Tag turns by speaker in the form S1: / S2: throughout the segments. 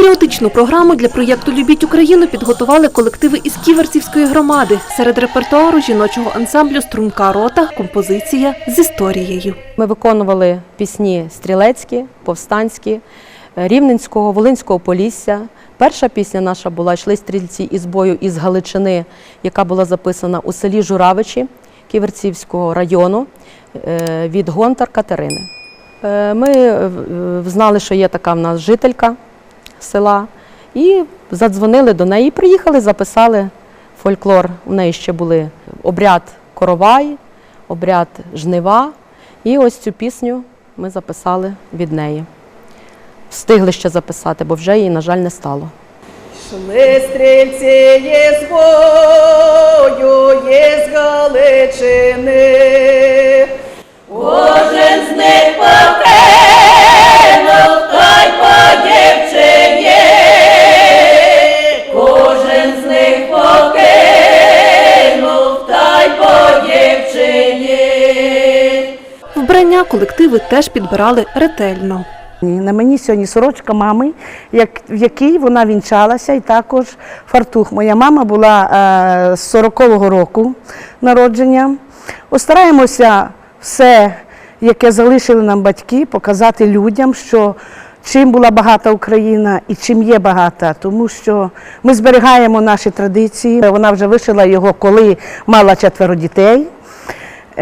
S1: Патріотичну програму для проєкту Любіть Україну підготували колективи із Ківерцівської громади. Серед репертуару жіночого ансамблю Струнка рота композиція з історією.
S2: Ми виконували пісні стрілецькі, повстанські, Рівненського, Волинського Полісся. Перша пісня наша була Йшли стрільці із бою із Галичини, яка була записана у селі Журавичі Ківерцівського району е, від Гонтар Катерини. Е, Ми знали, що є така в нас жителька села, і задзвонили до неї. Приїхали, записали фольклор. У неї ще були обряд коровай, обряд жнива. І ось цю пісню ми записали від неї. Встигли ще записати, бо вже її, на жаль, не стало.
S3: Шли стрільці є з бою, є з Галичини.
S1: Вбрання колективи теж підбирали ретельно.
S4: На мені сьогодні сорочка мами, в якій вона вінчалася, і також фартух. Моя мама була е, з 40-го року народження. Постараємося все, яке залишили нам батьки, показати людям, що чим була багата Україна і чим є багата, тому що ми зберігаємо наші традиції. Вона вже вишила його, коли мала четверо дітей.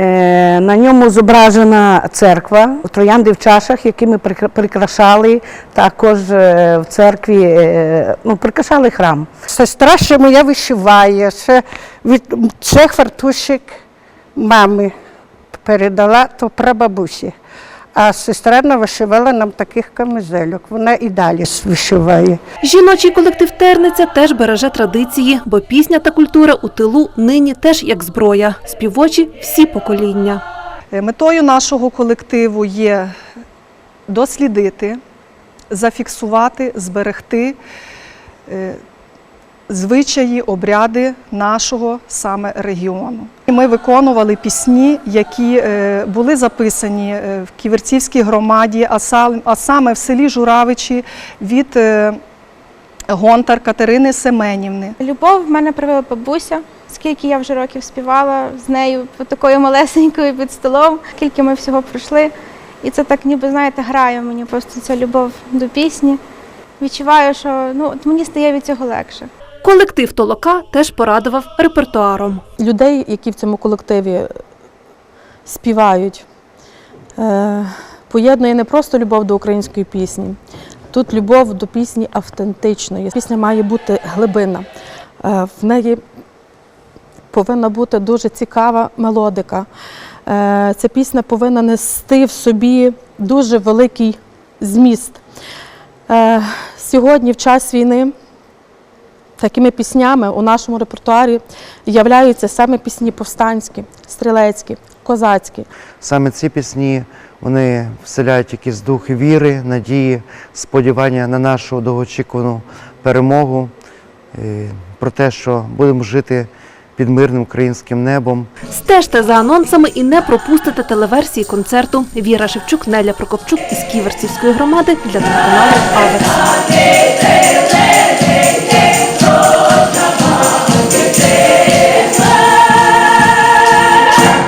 S4: Е, На ньому зображена церква, троянди в чашах, які ми прикра- прикрашали також е, в церкві, е, ну, прикрашали храм.
S5: Сестра ще моя вишиває, ще від це фартушик мами передала, то прабабусі. А сестра навишивала нам таких камизельок. Вона і далі вишиває.
S1: Жіночий колектив Терниця теж береже традиції, бо пісня та культура у тилу нині теж як зброя. Співочі всі покоління.
S6: Е, Метою нашого колективу є дослідити, зафіксувати, зберегти е, звичаї, обряди нашого саме регіону. Ми виконували пісні, які е, були записані е, в Ківерцівській громаді, а саме в селі Журавичі від е, Гонтар Катерини Семенівни.
S7: Любов в мене привела бабуся, скільки я вже років співала з нею такою малесенькою під столом, скільки ми всього пройшли. І це так ніби, знаєте, грає мені просто ця любов до пісні. Відчуваю, що ну, мені стає від цього легше.
S1: Колектив Толока теж порадував репертуаром.
S2: Людей, які в цьому колективі співають, е, поєднує не просто любов до української пісні, тут любов до пісні автентичної. Пісня має бути глибинна. Е, В неї повинна бути дуже цікава мелодика. Е, Ця пісня повинна нести в собі дуже великий зміст. Сьогодні, в час війни, такими піснями у нашому репертуарі являються саме пісні повстанські, стрілецькі, козацькі.
S8: Саме ці пісні вони вселяють якийсь дух віри, надії, сподівання на нашу довгоочікувану перемогу, про те, що будемо жити під мирним українським небом.
S1: Стежте за анонсами і не пропустите телеверсії концерту. Віра Шевчук, Неля Прокопчук із Ківерцівської громади для телеканалу Аверс.